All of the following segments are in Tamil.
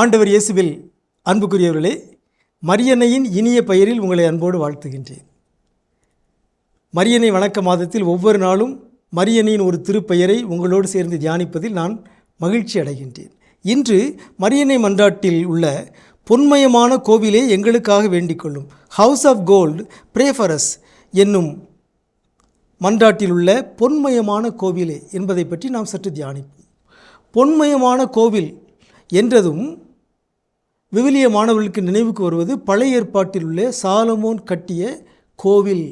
ஆண்டவர் இயேசுவில் அன்புக்குரியவர்களே மரியன்னையின் இனிய பெயரில் உங்களை அன்போடு வாழ்த்துகின்றேன். மரியனை வணக்க மாதத்தில் ஒவ்வொரு நாளும் மரியனையின் ஒரு திருப்பெயரை உங்களோடு சேர்ந்து தியானிப்பதில் நான் மகிழ்ச்சி அடைகின்றேன். இன்று மரியனை மன்றாட்டில் உள்ள பொன்மயமான கோவிலே எங்களுக்காக வேண்டிக் கொள்ளும் ஹவுஸ் ஆஃப் கோல்டு பிரேஃபரஸ் என்னும் மன்றாட்டில் உள்ள பொன்மயமான கோவிலே என்பதை பற்றி நாம் சற்று தியானிப்போம். பொன்மயமான கோவில் என்றதும் விவிலிய மாணவர்களுக்கு நினைவுக்கு வருவது பழைய ஏற்பாட்டில் உள்ள சாலமோன் கட்டிய கோவில்.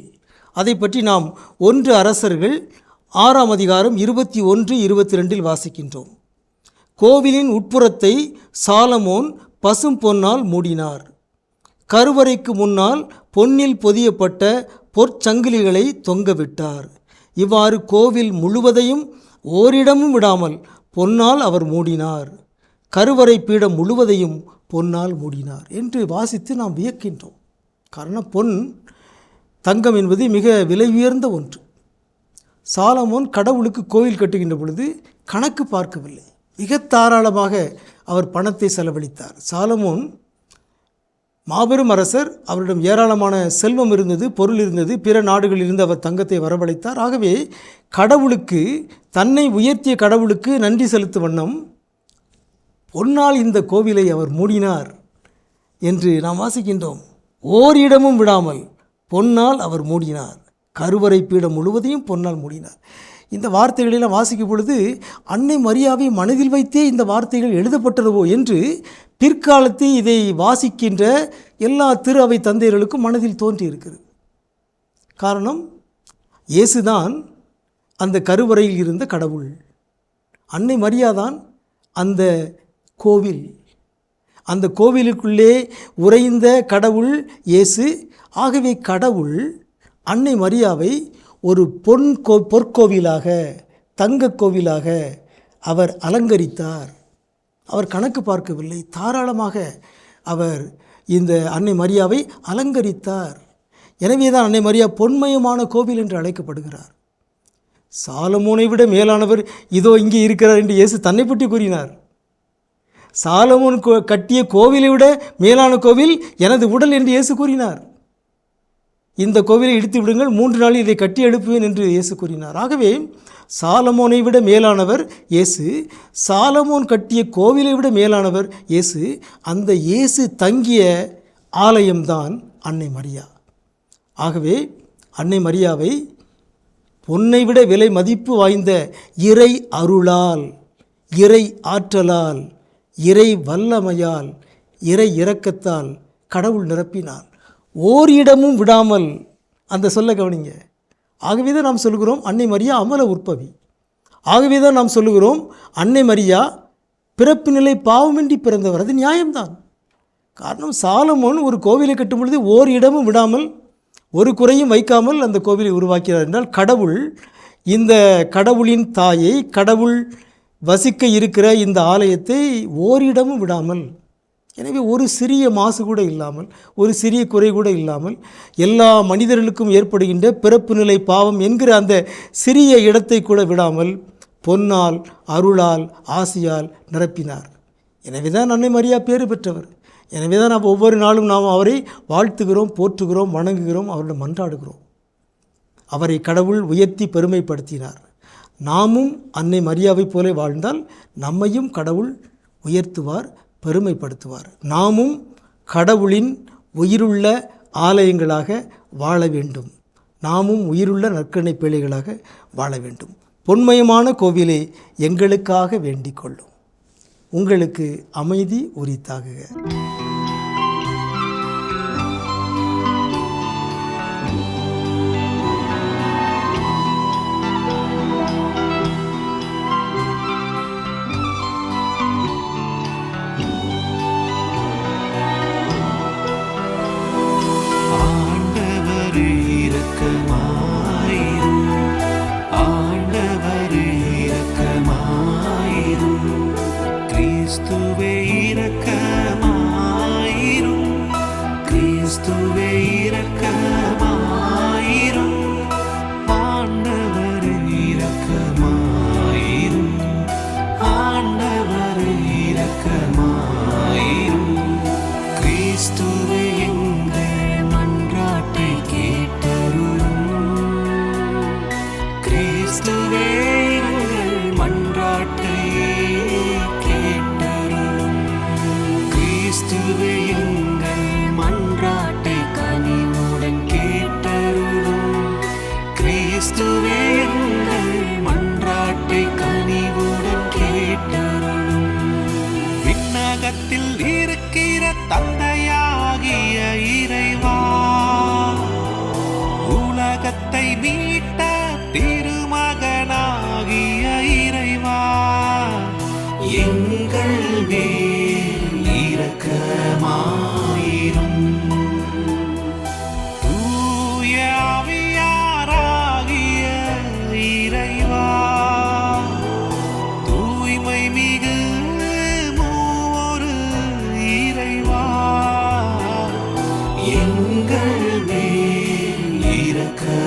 அதை பற்றி நாம் ஒன்று அரசர்கள் ஆறாம் அதிகாரம் இருபத்தி ஒன்று இருபத்தி ரெண்டில் வாசிக்கின்றோம். கோவிலின் உட்புறத்தை சாலமோன் பசும் பொன்னால் மூடினார். கருவறைக்கு முன்னால் பொன்னில் பொதியப்பட்ட பொற்சங்கிலிகளை தொங்கவிட்டார் இவ்வாறு கோவில் முழுவதையும் ஓரிடமும் விடாமல் பொன்னால் அவர் மூடினார். கருவறை பீடம் முழுவதையும் பொன்னால் மூடினார் என்று வாசித்து நாம் வியக்கின்றோம். காரணம் பொன் தங்கம் என்பது மிக விலை உயர்ந்த ஒன்று. சாலமோன் கடவுளுக்கு கோவில் கட்டுகின்ற பொழுது கணக்கு பார்க்கவில்லை. மிக தாராளமாக அவர் பணத்தை செலவழித்தார். சாலமோன் மாபெரும் அரசர் அவரிடம் ஏராளமான செல்வம் இருந்தது பொருள் இருந்தது பிற நாடுகளில் இருந்து அவர் தங்கத்தை வரவழைத்தார். ஆகவே கடவுளுக்கு தன்னை உயர்த்திய கடவுளுக்கு நன்றி செலுத்தும் வண்ணம் பொன்னால் இந்த கோவிலை அவர் மூடினார் என்று நாம் வாசிக்கின்றோம். ஓரிடமும் விடாமல் பொன்னால் அவர் மூடினார். கருவறை பீடம் முழுவதையும் பொன்னால் மூடினார். இந்த வார்த்தைகளெல்லாம் வாசிக்கும் பொழுது அன்னை மரியாவை மனதில் வைத்தே இந்த வார்த்தைகள் எழுதப்பட்டதுவோ என்று பிற்காலத்தில் இதை வாசிக்கின்ற எல்லா திரு அவை தந்தையர்களுக்கும் மனதில் தோன்றியிருக்கிறது. காரணம் இயேசுதான் அந்த கருவறையில் இருந்த கடவுள். அன்னை மரியாதான் அந்த கோவில். அந்த கோவிலுக்குள்ளே உறைந்த கடவுள் இயேசு. ஆகவே கடவுள் அன்னை மரியாவை ஒரு பொன் கோ பொற்கோவிலாக தங்க கோவிலாக அவர் அலங்கரித்தார். அவர் கணக்கு பார்க்கவில்லை. தாராளமாக அவர் இந்த அன்னை மரியாவை அலங்கரித்தார். எனவே தான் அன்னை மரியா பொன்மயமான கோவில் என்று அழைக்கப்படுகிறார். சாலமோனை விட மேலானவர் இதோ இங்கே இருக்கிறார் என்று இயேசு தன்னை பற்றி கூறினார். சாலமோன் கோ கட்டிய கோவிலை விட மேலான கோவில் எனது உடல் என்று இயேசு கூறினார். இந்த கோவிலை இடித்து விடுங்கள் மூன்று நாளில் இதை கட்டி எழுப்புவேன் என்று இயேசு கூறினார். ஆகவே சாலமோனை விட மேலானவர் இயேசு சாலமோன் கட்டிய கோவிலை விட மேலானவர் இயேசு அந்த இயேசு தங்கிய ஆலயம்தான் அன்னை மரியா. ஆகவே அன்னை மரியாவை பொன்னை விட விலை மதிப்பு வாய்ந்த இறை அருளால் இறை ஆற்றலால் இறை வல்லமையால் இறை இரக்கத்தால் கடவுள் நிரப்பினார். ஓரிடமும் விடாமல் அந்த சொல்ல கவனிங்க. ஆகவே தான் நாம் சொல்கிறோம் அன்னை மரியா அமல உற்பவி. ஆகவே தான் நாம் சொல்லுகிறோம் அன்னை மரியா பிறப்பு நிலை பாவமின்றி பிறந்தவர். அது நியாயம்தான். காரணம் சாலமோன் ஒரு கோவிலை கட்டும் பொழுது ஓர் இடமும் விடாமல் ஒரு குறையும் வைக்காமல் அந்த கோவிலை உருவாக்கிறார் என்றால் கடவுள் இந்த கடவுளின் தாயை கடவுள் வசிக்க இருக்கிற இந்த ஆலயத்தை ஓரிடமும் விடாமல் எனவே ஒரு சிறிய மாசு கூட இல்லாமல் ஒரு சிறிய குறை கூட இல்லாமல் எல்லா மனிதர்களுக்கும் ஏற்படுகின்ற பிறப்பு நிலை பாவம் என்கிற அந்த சிறிய இடத்தை கூட விடாமல் பொன்னால் அருளால் ஆசையால் நிரப்பினார். எனவே தான் அன்னை மரியா பேறு பெற்றவர். எனவே தான் நாம் ஒவ்வொரு நாளும் நாம் அவரை வாழ்த்துகிறோம் போற்றுகிறோம் வணங்குகிறோம் அவரிடம் மன்றாடுகிறோம். அவரை கடவுள் உயர்த்தி பெருமைப்படுத்தினார். நாமும் அன்னை மரியாவை போல வாழ்ந்தால் நம்மையும் கடவுள் உயர்த்துவார் பெருமைப்படுத்துவார். நாமும் கடவுளின் உயிருள்ள ஆலயங்களாக வாழ வேண்டும். நாமும் உயிருள்ள நற்கணை பிள்ளைகளாக வாழ வேண்டும். பொன்மயமான கோவிலை எங்களுக்காக வேண்டிக் கொள்ளும். உங்களுக்கு அமைதி உரித்தாகுக. could.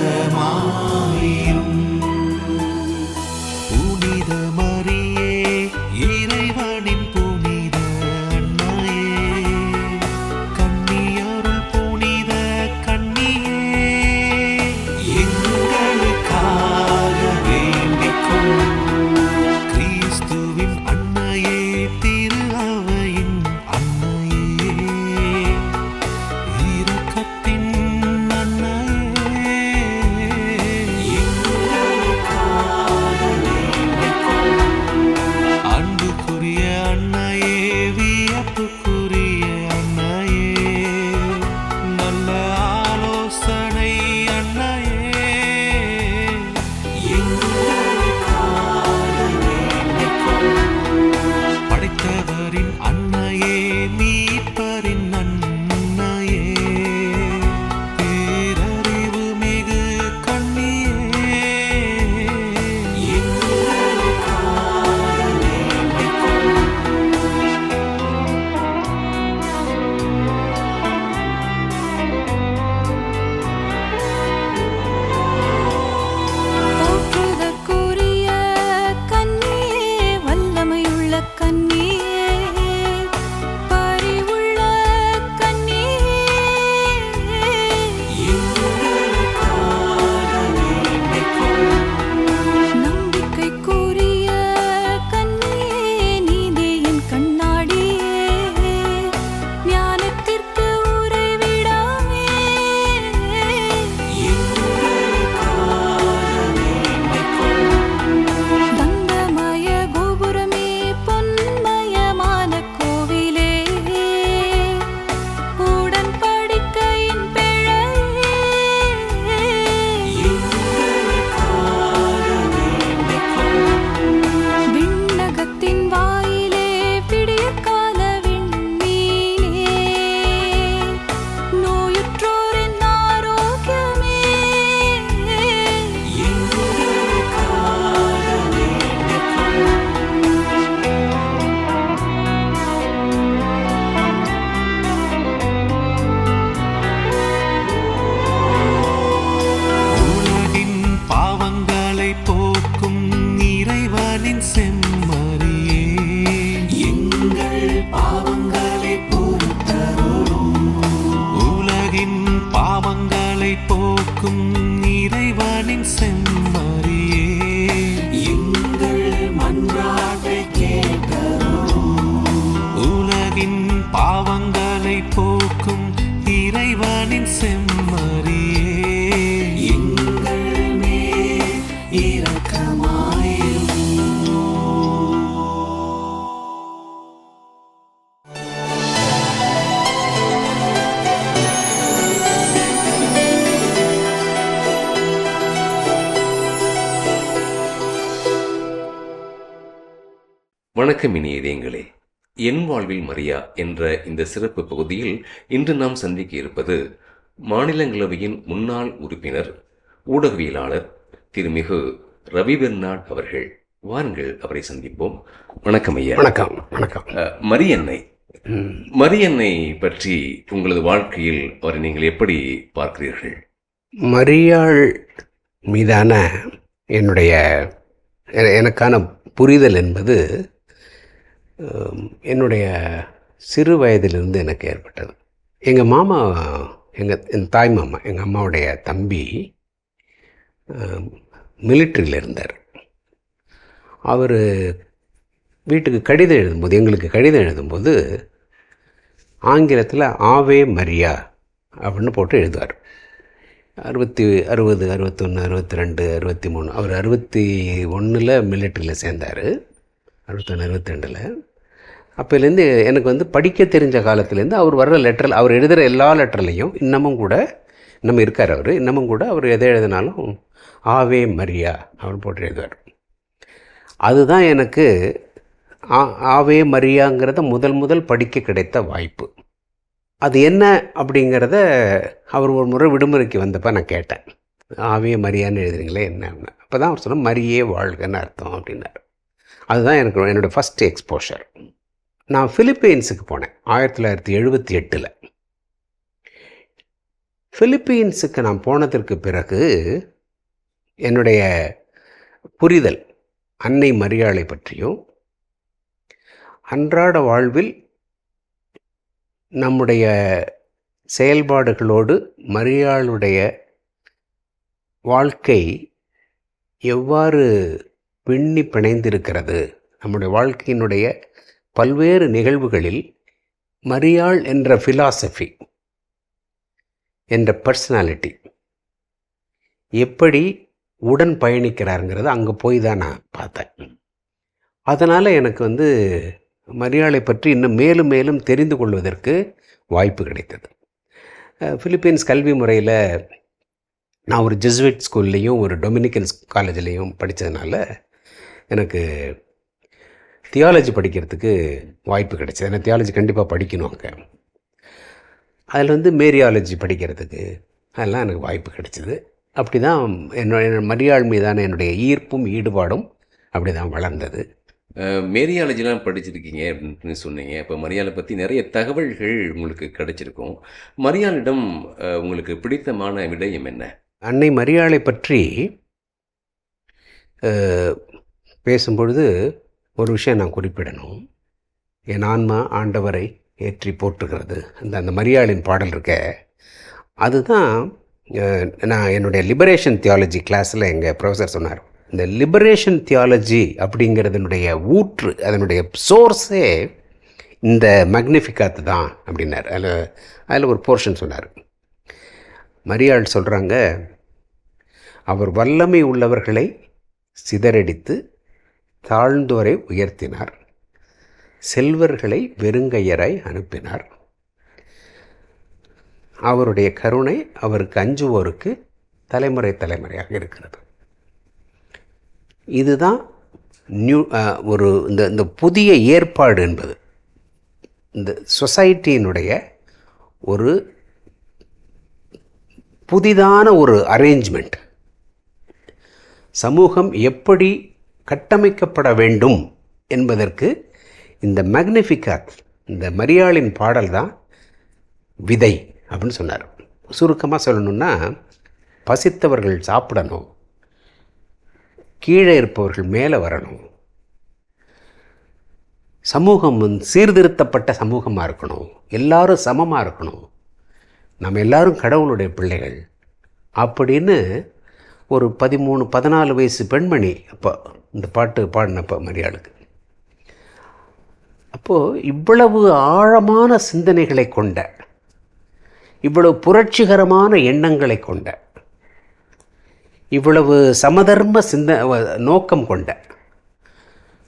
கேளுங்களே என் வாழ்வில் மரியா என்ற இந்த சிறப்பு பகுதியில் இன்று நாம் சந்திக்க இருப்பது மாநிலங்களவையின் முன்னாள் உறுப்பினர் ஊடகவியலாளர் திருமிகு ரவி பெர்னாட் அவர்கள். வாருங்கள் அவரை சந்திப்போம். வணக்கம் ஐயா. வணக்கம் வணக்கம். மரியன்னை. மரியன்னை பற்றி உங்களது வாழ்க்கையில் அவரை நீங்கள் எப்படி பார்க்கிறீர்கள்? மரியாள் மீதான என்னுடைய எனக்கான புரிதல் என்பது என்னுடைய சிறு வயதிலிருந்து எனக்கு ஏற்பட்டது. எங்கள் மாமா எங்கள் என் தாய் மாமா எங்கள் அம்மாவுடைய தம்பி மிலிட்ரியில் இருந்தார். அவர் வீட்டுக்கு கடிதம் எழுதும்போது எங்களுக்கு கடிதம் எழுதும்போது ஆங்கிலத்தில் ஆவே மரியா அப்படின்னு போட்டு எழுதுவார். அறுபத்தி அறுபது அறுபத்தொன்று அறுபத்தி ரெண்டு அறுபத்தி மூணு அவர் அறுபத்தி ஒன்றில் மிலிட்ரியில் சேர்ந்தார். அறுபத்தொன்று அறுபத்தி ரெண்டில் அப்போலேருந்து எனக்கு வந்து படிக்க தெரிஞ்ச காலத்துலேருந்து அவர் வர்ற லெட்டரில் அவர் எழுதுகிற எல்லா லெட்டர்லேயும் இன்னமும் கூட இன்னமும் இருக்கார் அவர் இன்னமும் கூட அவர் எதை எழுதினாலும் ஆவே மரியா அப்படின்னு போட்டு எழுதுவார். அதுதான் எனக்கு ஆ- ஆவே மரியாங்கிறத முதல் முதல் படிக்க கிடைத்த வாய்ப்பு. அது என்ன அப்படிங்கிறத அவர் ஒரு முறை விடுமுறைக்கு வந்தப்போ நான் கேட்டேன். ஆவே மரியான்னு எழுதுறீங்களே என்ன அப்போ தான் அவர் சொன்ன மரியே வாழ்கன்னு அர்த்தம் அப்படின்னார். அதுதான் எனக்கு என்னோடய ஃபஸ்ட் எக்ஸ்போஷர் நான் ஃபிலிப்பைன்ஸுக்கு போனேன் ஆயிரத்தி தொள்ளாயிரத்தி எழுபத்தி எட்டில். ஃபிலிப்பீன்ஸுக்கு நான் போனதற்கு பிறகு என்னுடைய புரிதல் அன்னை மரியாளை பற்றியும் அன்றாட வாழ்வில் நம்முடைய செயல்பாடுகளோடு மரியாளுடைய வாழ்க்கை எவ்வாறு பின்னி பிணைந்திருக்கிறது நம்முடைய வாழ்க்கையினுடைய பல்வேறு நிகழ்வுகளில் மரியாள் என்ற ஃபிலாசபி என்ற பர்சனாலிட்டி எப்படி உடன் பயணிக்கிறாருங்கிறத அங்கே போய் தான் நான் பார்த்தேன். அதனால் எனக்கு வந்து மரியாளை பற்றி இன்னும் மேலும் மேலும் தெரிந்து கொள்வதற்கு வாய்ப்பு கிடைத்தது. ஃபிலிப்பீன்ஸ் கல்வி முறையில் நான் ஒரு ஜெஸ்விட் ஸ்கூல்லேயும் ஒரு டொமினிக்கன் காலேஜ்லேயும் படித்ததுனால எனக்கு தியாலஜி படிக்கிறதுக்கு வாய்ப்பு கிடைச்சது. ஏன்னா தியாலஜி கண்டிப்பாக படிக்கணும் அங்கே. அதில் வந்து மேரியாலஜி படிக்கிறதுக்கு அதெல்லாம் எனக்கு வாய்ப்பு கிடைச்சிது. அப்படி தான் என்னோட மரியாள் மீதான என்னுடைய ஈர்ப்பும் ஈடுபாடும் அப்படி தான் வளர்ந்தது மேரியாலஜிலாம் படிச்சிருக்கீங்க அப்படின்னு சொன்னீங்க. இப்போ மரியாதை பற்றி நிறைய தகவல்கள் உங்களுக்கு கிடைச்சிருக்கும். மரியாளிடம் உங்களுக்கு பிடித்தமான விடயம் என்ன? அன்னை மரியாளை பற்றி பேசும்பொழுது ஒரு விஷயம் நான் குறிப்பிடணும். என் ஆன்மா ஆண்டவரை ஏற்றி போற்றுகிறது. அந்த அந்த மரியாளின் பாடல் இருக்க. அதுதான் நான் என்னுடைய லிபரேஷன் தியாலஜி கிளாஸில் எங்கள் ப்ரொஃபஸர் சொன்னார். இந்த லிபரேஷன் தியாலஜி அப்படிங்கிறதுனுடைய ஊற்று அதனுடைய சோர்ஸே இந்த மக்னிஃபிகாத்து தான் அப்படின்னார். அதில் அதில் ஒரு போர்ஷன் சொன்னார். மரியாள் சொல்கிறாங்க அவர் வல்லமை உள்ளவர்களை சிதறடித்து தாழ்ந்தோரை உயர்த்தினார். செல்வர்களை வெறுங்கையராய் அனுப்பினார். அவருடைய கருணை அவருக்கு அஞ்சுவோருக்கு தலைமுறை தலைமுறையாக இருக்கிறது. இதுதான் நியூ ஒரு இந்த இந்த புதிய ஏற்பாடு என்பது. இந்த சொசைட்டியினுடைய ஒரு புதிதான ஒரு அரேஞ்ச்மெண்ட். சமூகம் எப்படி கட்டமைக்கப்பட வேண்டும் என்பதற்கு இந்த மேக்னிஃபிகாத் இந்த மரியாளின் பாடல் தான் விதை அப்படின்னு சொன்னார். சுருக்கமாக சொல்லணும்னா பசித்தவர்கள் சாப்பிடணும் கீழே இருப்பவர்கள் மேலே வரணும் சமூகம் வந்து சீர்திருத்தப்பட்ட சமூகமாக இருக்கணும் எல்லாரும் சமமாக இருக்கணும் நம்ம எல்லாரும் கடவுளுடைய பிள்ளைகள் அப்படின்னு ஒரு பதிமூணு பதினாலு வயசு பெண்மணி அப்போ இந்த பாட்டு பாடினப்போ மரியாளுக்கு. அப்போது இவ்வளவு ஆழமான சிந்தனைகளை கொண்ட இவ்வளவு புரட்சிகரமான எண்ணங்களை கொண்ட இவ்வளவு சமதர்ம சிந்த நோக்கம் கொண்ட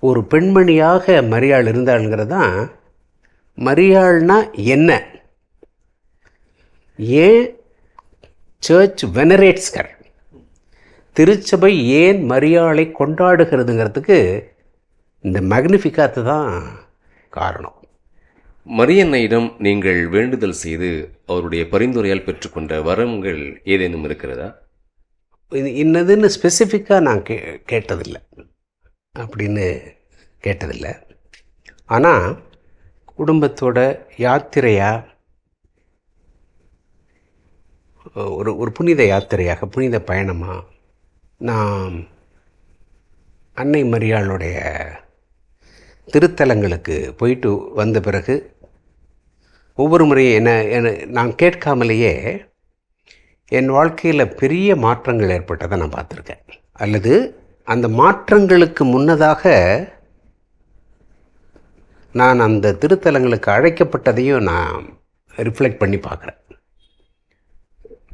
ஒரு பெண்மணியாக மரியாள் இருந்தாளுங்கிறது தான் மரியாள்னா என்ன? ஏன்? சர்ச் வெனரேட்ஸ்கர். திருச்சபை ஏன் மரியாளை கொண்டாடுகிறதுங்கிறதுக்கு இந்த மேக்னிஃபிகாத்து தான் காரணம். மரியன்னையிடம் நீங்கள் வேண்டுதல் செய்து அவருடைய பரிந்துரையால் பெற்றுக்கொண்ட வரங்கள் ஏதேனும் இருக்கிறதா? இது இன்னதுன்னு ஸ்பெசிஃபிக்காக நான் கே கேட்டதில்லை. அப்படின்னு கேட்டதில்லை. ஆனால் குடும்பத்தோட யாத்திரையாக ஒரு ஒரு புனித யாத்திரையாக புனித பயணமாக நான் அன்னை மரியாளுடைய திருத்தலங்களுக்கு போயிட்டு வந்த பிறகு ஒவ்வொரு முறையும் என்ன என்ன நான் கேட்காமலேயே என் வாழ்க்கையில் பெரிய மாற்றங்கள் ஏற்பட்டதை நான் பார்த்துருக்கேன். அல்லது அந்த மாற்றங்களுக்கு முன்னதாக நான் அந்த திருத்தலங்களுக்கு அழைக்கப்பட்டதையும் நான் ரிஃப்ளெக்ட் பண்ணி பார்க்குறேன்.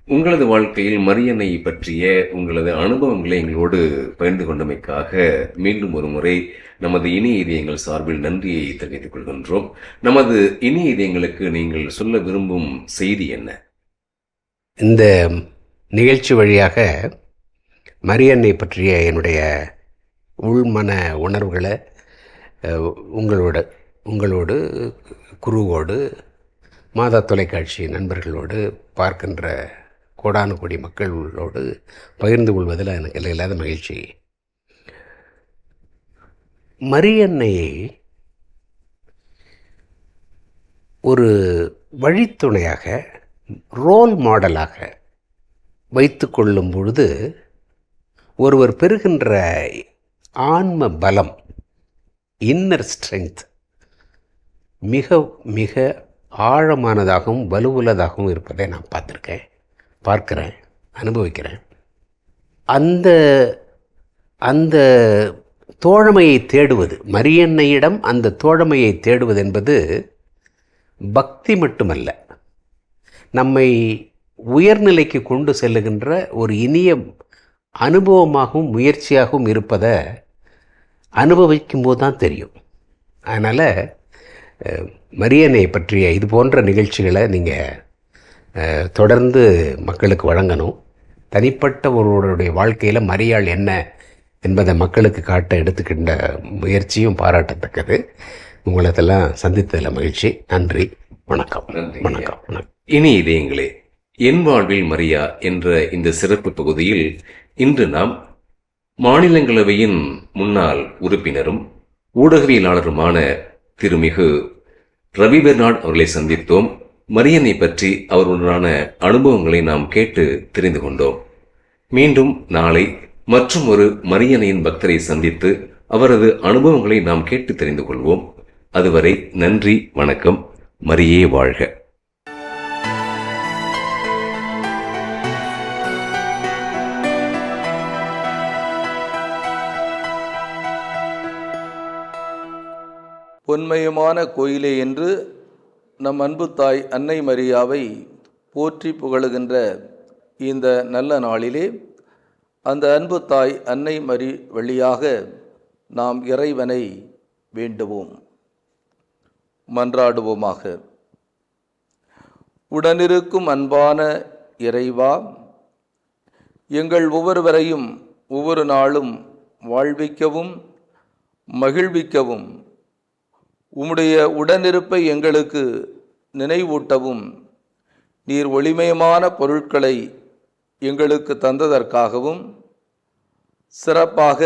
உங்களது வாழ்க்கையில் மரியனை பற்றிய உங்களது அனுபவங்களை எங்களோடு பகிர்ந்து கொண்டமைக்காக மீண்டும் ஒரு முறை நமது இணைய இதயங்கள் சார்பில் நன்றியை தெரிவித்துக் கொள்கின்றோம். நமது இணைய இதயங்களுக்கு நீங்கள் சொல்ல விரும்பும் செய்தி என்ன? இந்த நிகழ்ச்சி வழியாக மரியன்னை பற்றிய என்னுடைய உள்மன உணர்வுகளை உங்களோட உங்களோடு குருவோடு மாதா தொலைக்காட்சி நண்பர்களோடு பார்க்கின்ற கோடானு கோடி மக்களோடு பகிர்ந்து கொள்வதில் எனக்கு எல்லையில்லாத மகிழ்ச்சி. மரியன்னையை ஒரு வழித்துணையாக ரோல் மாடலாக வைத்து கொள்ளும் பொழுது ஒருவர் பெறுகின்ற ஆன்ம பலம் இன்னர் ஸ்ட்ரென்த் மிக மிக ஆழமானதாகவும் வலுவுள்ளதாகவும் இருப்பதை நான் பார்த்துருக்கேன். பார்க்குறேன் அனுபவிக்கிறேன். அந்த அந்த தோழமையை தேடுவது மரியன்னையிடம் அந்த தோழமையை தேடுவது என்பது பக்தி மட்டுமல்ல. நம்மை உயர்நிலைக்கு கொண்டு செல்லுகின்ற ஒரு இனிய அனுபவமாகவும் முயற்சியாகவும் இருப்பதை அனுபவிக்கும் போது தான் தெரியும். அதனால் மரியனை பற்றிய இது போன்ற நிகழ்ச்சிகளை நீங்கள் தொடர்ந்து மக்களுக்கு வழங்கணும். தனிப்பட்ட ஒருவருடைய வாழ்க்கையில் மரியாள் என்ன என்பதை மக்களுக்கு காட்ட எடுத்துக்கின்ற முயற்சியும் பாராட்டத்தக்கது. உங்களதெல்லாம் சந்தித்ததில் மகிழ்ச்சி. நன்றி. வணக்கம். நன்றி. வணக்கம். வணக்கம். இனி இதயங்களே என் வாழ்வில் மரியா என்ற இந்த சிறப்பு பகுதியில் இன்று நாம் மாநிலங்களவையின் முன்னாள் உறுப்பினரும் ஊடகவியலாளருமான திருமிகு ரவி பெர்னாட் அவர்களை சந்தித்தோம். மரியனை பற்றி அவருடனான அனுபவங்களை நாம் கேட்டு தெரிந்து கொண்டோம். மீண்டும் நாளை மற்றும் ஒரு மரியனையின் பக்தரை சந்தித்து அவரது அனுபவங்களை நாம் கேட்டு தெரிந்து கொள்வோம். அதுவரை நன்றி வணக்கம். மரியே வாழ்க. பொன்மயமான கோயிலே என்று நம் அன்பு தாய் அன்னை மரியாவை போற்றி புகழுகின்ற இந்த நல்ல நாளிலே அந்த அன்பு தாய் அன்னை மரி வழியாக நாம் இறைவனை வேண்டுவோம். மன்றாடுவோமாக. உடனிருக்கும் அன்பான இறைவா எங்கள் ஒவ்வொருவரையும் ஒவ்வொரு நாளும் வாழ்விக்கவும் மகிழ்விக்கவும் உம்முடைய உடனிருப்பை எங்களுக்கு நினைவூட்டவும். நீர் ஒளிமயமான பொருட்களை எங்களுக்கு தந்ததற்காகவும். சிறப்பாக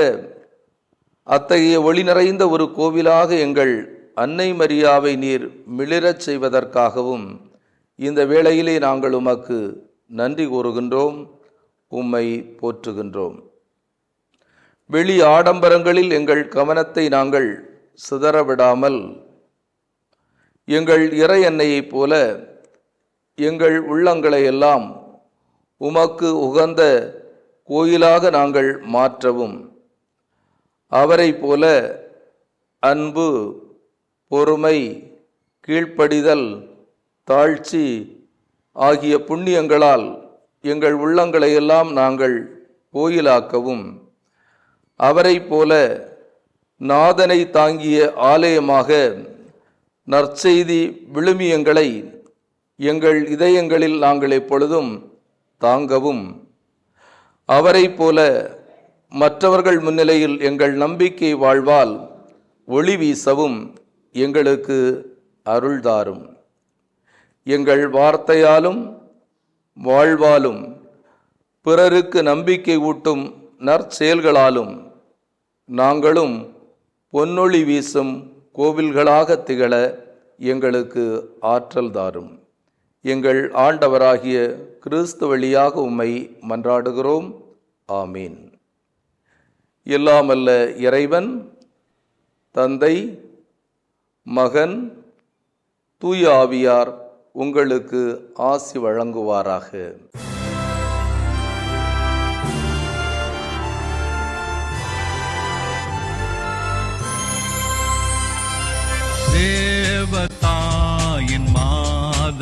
அத்தகைய ஒளி நிறைந்த ஒரு கோவிலாக எங்கள் அன்னை மரியாவை நீர் மிளிரச் செய்வதற்காகவும். இந்த வேளையிலே நாங்கள் உமக்கு நன்றி கூறுகின்றோம் உம்மை போற்றுகின்றோம். வெளி ஆடம்பரங்களில் எங்கள் கவனத்தை நாங்கள் சிதறவிடாமல் எங்கள் இறை எண்ணெயைப் போல எங்கள் உள்ளங்களை எல்லாம் உமக்கு உகந்த கோயிலாக நாங்கள் மாற்றவும். அவரைப் போல அன்பு பொறுமை கீழ்ப்படிதல் தாழ்ச்சி ஆகிய புண்ணியங்களால் எங்கள் உள்ளங்களை எல்லாம் நாங்கள் கோயிலாக்கவும். அவரைப் போல நாதனை தாங்கிய ஆலயமாக நற்செய்தி விழுமியங்களை எங்கள் இதயங்களில் நாங்கள் எப்பொழுதும் தாங்கவும். அவரைப் போல மற்றவர்கள் முன்னிலையில் எங்கள் நம்பிக்கை வாழ்வால் ஒளி வீசவும் எங்களுக்கு அருள்தாரும். எங்கள் வார்த்தையாலும் வாழ்வாலும் பிறருக்கு நம்பிக்கை ஊட்டும் நற்செயல்களாலும் நாங்களும் பொன்னொளி வீசும் கோவில்களாக திகழ எங்களுக்கு ஆற்றல் தாரும். எங்கள் ஆண்டவராகிய கிறிஸ்து வழியாக உம்மை மன்றாடுகிறோம். ஆமீன். எல்லாமல்ல இறைவன் தந்தை மகன் தூய ஆவியார் உங்களுக்கு ஆசி வழங்குவாராக.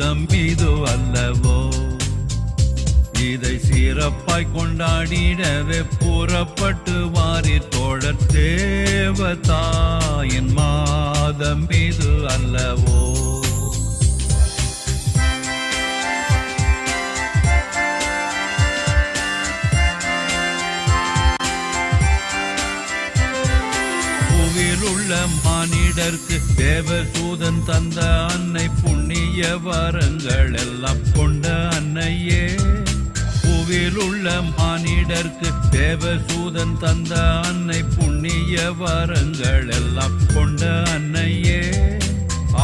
நம்பிதோ அல்லவோ? இதை சிறப்பாய் கொண்டாடிடவே புறப்பட்டு வாரி தோழர் தேவதாயின் மாதம் இது அல்லவோ? பூவில் மானிடர்க்கு தேவதூதன் தந்த அன்னை வரங்கள் எல்லாம் கொண்ட அன்னையே புவியில் உள்ள மானிடர்க்கு தேவசூதன் தந்த அன்னை புண்ணிய வரங்கள் எல்லாம் கொண்ட அன்னையே.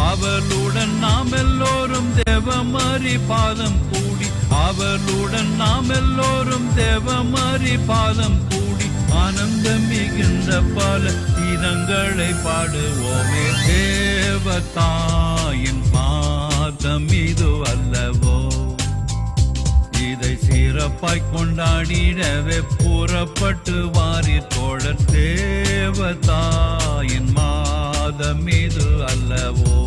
அவளுடன் நாம் எல்லோரும் தேவமாரி பாதம் கூடி அவளுடன் நாம் எல்லோரும் தேவமாரி பாதம் கூடி ஆனந்தம் மிகுந்த பல கீதங்களை பாடுவோமே தேவதாயின் சிறப்பாய் கொண்டாடிடவே புறப்பட்டு வாரி தோழர் தேவதாயின் மாதம் இது அல்லவோ.